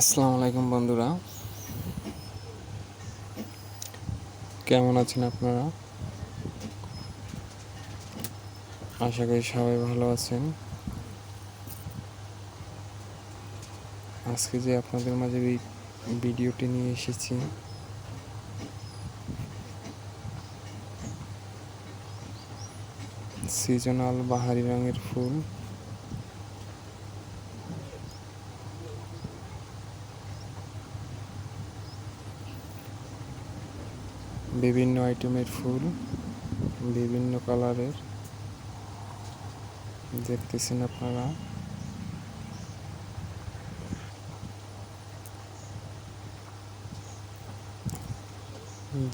আসসালামু আলাইকুম বন্ধুরা। কেমন আছেন আপনারা? আশা করি সবাই ভালো আছেন। আজকে যে আপনাদের মাঝে ভিডিওটি নিয়ে এসেছি, সিজনাল বাহারি রঙের ফুল। বিভিন্ন আইটেমের ফুল, বিভিন্ন কালারের। দেখতেছেন আপনারা।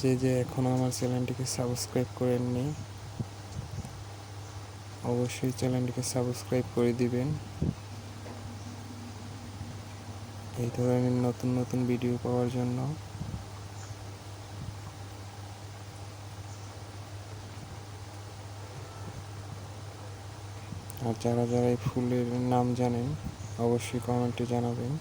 যে যে এখনও আমার চ্যানেলটিকে সাবস্ক্রাইব করেননি, অবশ্যই চ্যানেলটিকে সাবস্ক্রাইব করে দিবেন। এই ধরনের নতুন নতুন ভিডিও পাওয়ার জন্য। আর যারা যারা এই ফুলের নাম জানেন, অবশ্যই কমেন্টে জানাবেন।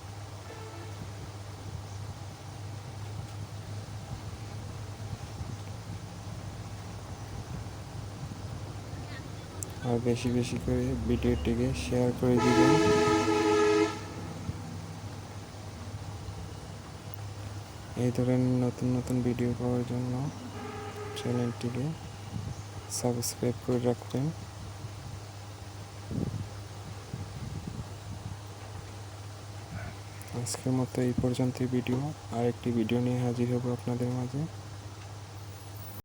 আর বেশি বেশি করে ভিডিওটিকে শেয়ার করে দিবেন। এই ধরনের নতুন নতুন ভিডিও পাওয়ার জন্য চ্যানেলটিকে সাবস্ক্রাইব করে রাখবেন। আজকের মতো এই পর্যন্তই ভিডিও। আর একটি ভিডিও নিয়ে হাজির হব আপনাদের মাঝে।